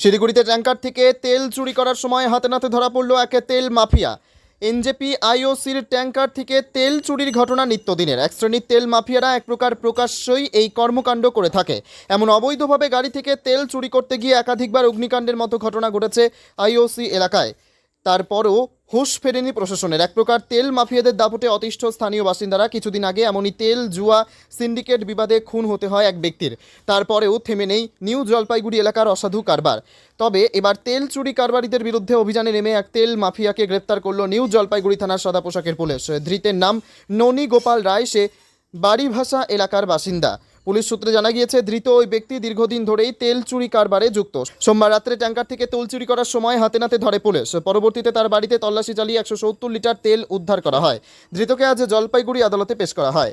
শিলিগুড়িতে ট্যাঙ্কার থেকে তেল চুরি করার সময় হাতে নাতে ধরা পড়ল এক তেল মাফিয়া। এনজেপি আইওসির ট্যাঙ্কার থেকে তেল চুরির ঘটনা নিত্যদিনের। এক শ্রেণির তেল মাফিয়ারা এক প্রকার প্রকাশ্যই এই কর্মকাণ্ড করে থাকে। এমন অবৈধভাবে গাড়ি থেকে তেল চুরি করতে গিয়ে একাধিকবার অগ্নিকাণ্ডের মতো ঘটনা ঘটেছে আইওসি এলাকায়। তারপরও হুঁশ ফেরেনি প্রশাসনের। এক প্রকার তেল মাফিয়াদের দাপটে অতিষ্ঠ স্থানীয় বাসিন্দারা কিছুদিন আগে এমনই তেল, জুয়া, সিন্ডিকেট বিবাদে খুন হতে হয় এক ব্যক্তির। তারপরেও থেমে নেই নিউ জলপাইগুড়ি এলাকার অসাধু কারবার। তবে এবার তেল চুরি কারবারিদের বিরুদ্ধে অভিযানে নেমে এক তেল মাফিয়াকে গ্রেপ্তার করল নিউ জলপাইগুড়ি থানার সাদা পোশাকের পুলিশ। ধৃতের নাম ননী গোপাল রায়। সে বাড়িভাষা এলাকার বাসিন্দা। পুলিশ সূত্রে জানা গিয়েছে, ধৃত ওই ব্যক্তি দীর্ঘদিন ধরেই তেল চুরি কারবারে যুক্ত। সোমবার রাত্রে ট্যাঙ্কার থেকে তেল চুরি করার সময় হাতে নাতে ধরে পুলিশ। পরবর্তীতে তার বাড়িতে তল্লাশি চালিয়ে একশো সত্তর লিটার তেল উদ্ধার করা হয়। ধৃতকে আজ জলপাইগুড়ি আদালতে পেশ করা হয়।